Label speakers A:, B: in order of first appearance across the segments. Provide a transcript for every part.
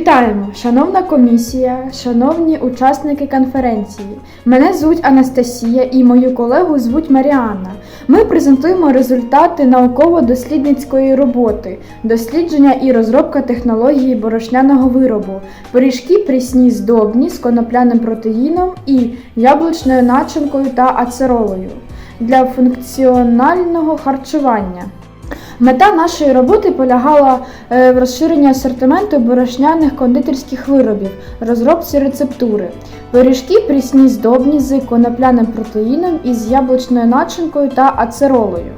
A: Вітаємо, шановна комісія, шановні учасники конференції. Мене звуть Анастасія і мою колегу звуть Маріанна. Ми презентуємо результати науково-дослідницької роботи, дослідження і розробка технології борошняного виробу, пиріжки прісні здобні з конопляним протеїном і яблучною начинкою та ацеролою для функціонального харчування. Мета нашої роботи полягала е, в розширенні асортименту борошняних кондитерських виробів, розробці рецептури, пиріжки прісні здобні з конопляним протеїном із яблучною начинкою та ацеролою,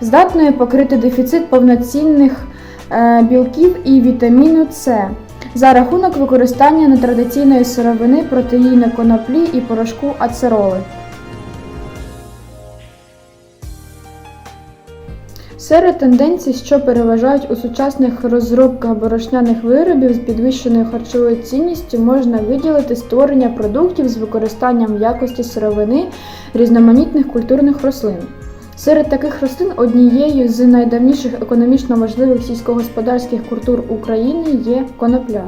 A: здатною покрити дефіцит повноцінних е, білків і вітаміну С. За рахунок використання нетрадиційної сировини протеїну коноплі і порошку ацероли. Серед тенденцій, що переважають у сучасних розробках борошняних виробів з підвищеною харчовою цінністю, можна виділити створення продуктів з використанням якості сировини різноманітних культурних рослин. Серед таких рослин однією з найдавніших економічно важливих сільськогосподарських культур України є конопля.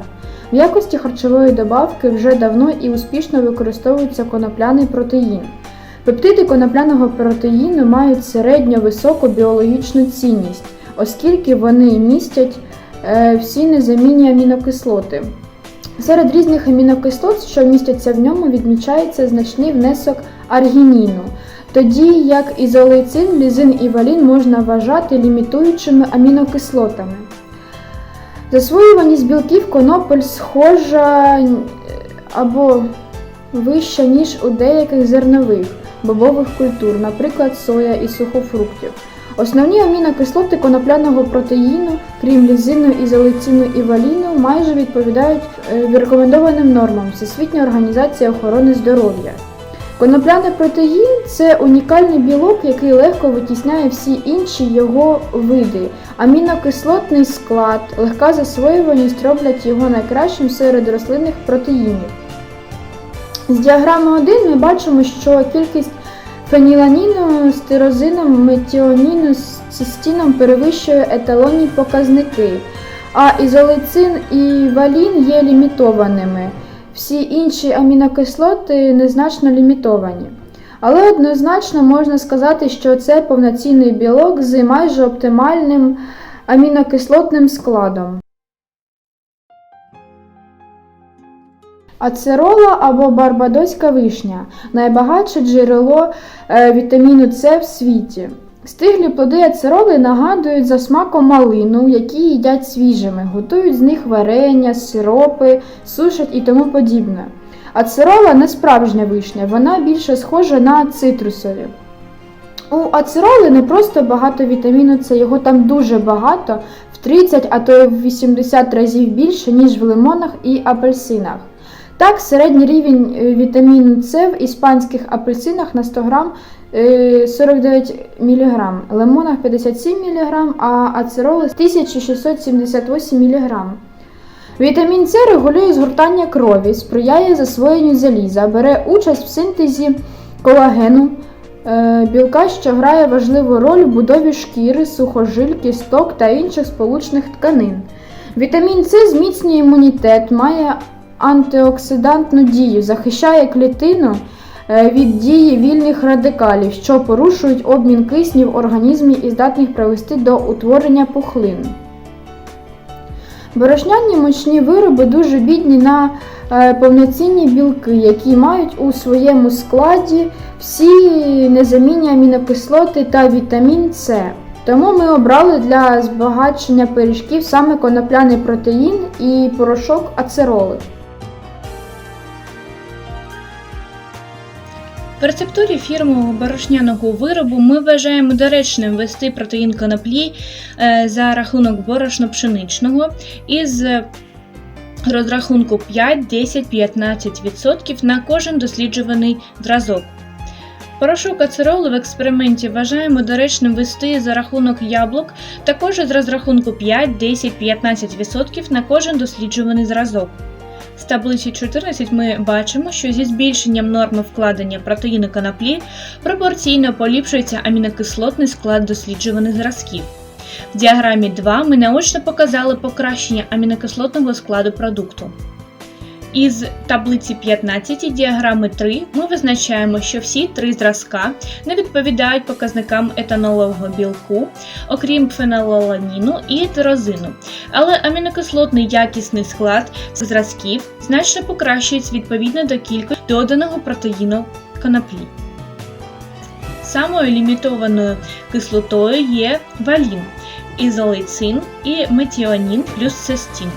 A: В якості харчової добавки вже давно і успішно використовується конопляний протеїн. Пептиди конопляного протеїну мають середньо високу біологічну цінність, оскільки вони містять е, всі незамінні амінокислоти. Серед різних амінокислот, що містяться в ньому, відмічається значний внесок аргініну, тоді як ізолейцин, лізин і валін можна вважати лімітуючими амінокислотами. Засвоюваність білків конопель схожа або вища, ніж у деяких зернових бобових культур, наприклад, соя і сухофруктів. Основні амінокислоти конопляного протеїну, крім лізину, ізолейцину і валіну, майже відповідають е, рекомендованим нормам Всесвітньої організації охорони здоров'я. Конопляний протеїн це унікальний білок, який легко витісняє всі інші його види. Амінокислотний склад, легка засвоюваність роблять його найкращим серед рослинних протеїнів. З діаграми 1 ми бачимо, що кількість феніланіну, стирозином, метіоніну з цистином перевищує еталонні показники, а ізолейцин і валін є лімітованими. Всі інші амінокислоти незначно лімітовані. Але однозначно можна сказати, що це повноцінний білок з майже оптимальним амінокислотним складом. Ацерола або барбадоська вишня найбагатше джерело е, вітаміну С в світі. Стиглі плоди ацероли нагадують за смаком малину, які їдять свіжими, готують з них варення, сиропи, сушать і тому подібне. Ацерола не справжня вишня, вона більше схожа на цитрусові. У ацероли не просто багато вітаміну С, його там дуже багато, в 30, а то й в 80 разів більше, ніж в лимонах і апельсинах. Так, середній рівень е, вітаміну С в іспанських апельсинах на 100 грам е, 49 мг, лимонах 57 мг, а ацероли 1678 мг. Вітамін С регулює згортання крові, сприяє засвоєнню заліза, бере участь в синтезі колагену, е, білка, що грає важливу роль в будові шкіри, сухожиль, кісток та інших сполучних тканин. Вітамін С зміцнює імунітет, має антиоксидантну дію, захищає клітину е, від дії вільних радикалів, що порушують обмін кисню в організмі і здатних привести до утворення пухлин. Борошняні мучні вироби дуже бідні на е, повноцінні білки, які мають у своєму складі всі незамінні амінокислоти та вітамін С. Тому ми обрали для збагачення пиріжків саме конопляний протеїн і порошок ацероли.
B: В рецептурі фірмового борошняного виробу ми вважаємо доречним ввести протеїн коноплі е, за рахунок борошно-пшеничного із розрахунку 5, 10, 15% на кожен досліджуваний зразок. Порошок ацероли в експерименті вважаємо доречним ввести за рахунок яблук, також із розрахунку 5, 10, 15% на кожен досліджуваний зразок. З таблиці 14 ми бачимо, що зі збільшенням норми вкладення протеїну коноплі пропорційно поліпшується амінокислотний склад досліджуваних зразків. В діаграмі 2 ми наочно показали покращення амінокислотного складу продукту. Із таблиці 15 діаграми 3 ми визначаємо, що всі три зразка не відповідають показникам етанолового білку, окрім фенолаланіну і тирозину. Але амінокислотний якісний склад зразків значно покращується відповідно до кількості доданого протеїну коноплі. Самою лімітованою кислотою є валін, ізолейцин і метіонін плюс цистін.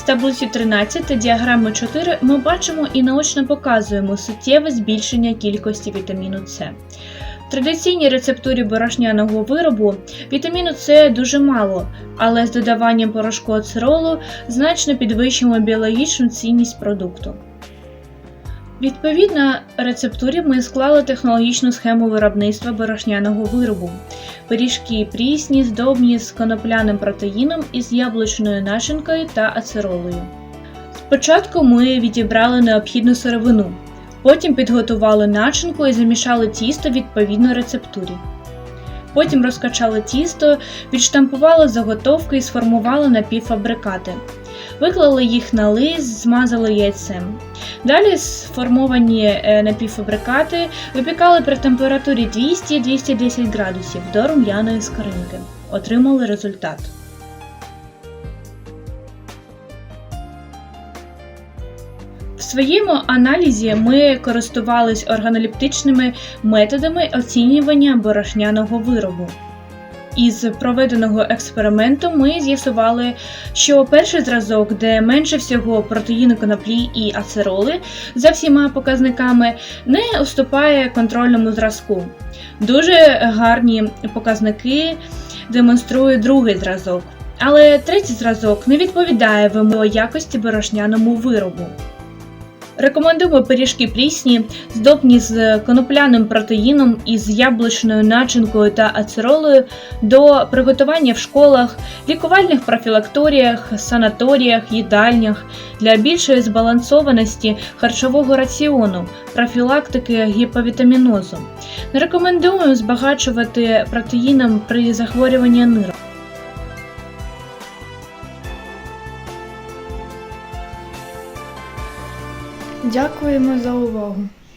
B: З таблиці 13 та діаграми 4 ми бачимо і наочно показуємо суттєве збільшення кількості вітаміну С. В традиційній рецептурі борошняного виробу вітаміну С дуже мало, але з додаванням порошку ацеролу значно підвищимо біологічну цінність продукту. Відповідно рецептурі ми склали технологічну схему виробництва борошняного виробу. Пиріжки прісні, здобні з конопляним протеїном із яблучною начинкою та ацеролою. Спочатку ми відібрали необхідну сировину, потім підготували начинку і замішали тісто відповідно рецептурі. Потім розкачали тісто, відштампували заготовки і сформували напівфабрикати. Виклали їх на лист, змазали яйцем. Далі сформовані е, напівфабрикати випікали при температурі 200-210 градусів до рум'яної скоринки. Отримали результат. Своєму аналізі ми користувались органолептичними методами оцінювання борошняного виробу. Із проведеного експерименту ми з'ясували, що перший зразок, де менше всього протеїну коноплі і ацероли за всіма показниками, не уступає контрольному зразку. Дуже гарні показники демонструє другий зразок. Але третій зразок не відповідає вимогу якості борошняному виробу. Рекомендуємо пиріжки прісні, здобні з конопляним протеїном із яблучною начинкою та ацеролою до приготування в школах, лікувальних профілакторіях, санаторіях, їдальнях для більшої збалансованості харчового раціону, профілактики гіповітамінозу. Не рекомендуємо збагачувати протеїном при захворюванні нирок.
A: Дякуємо за увагу!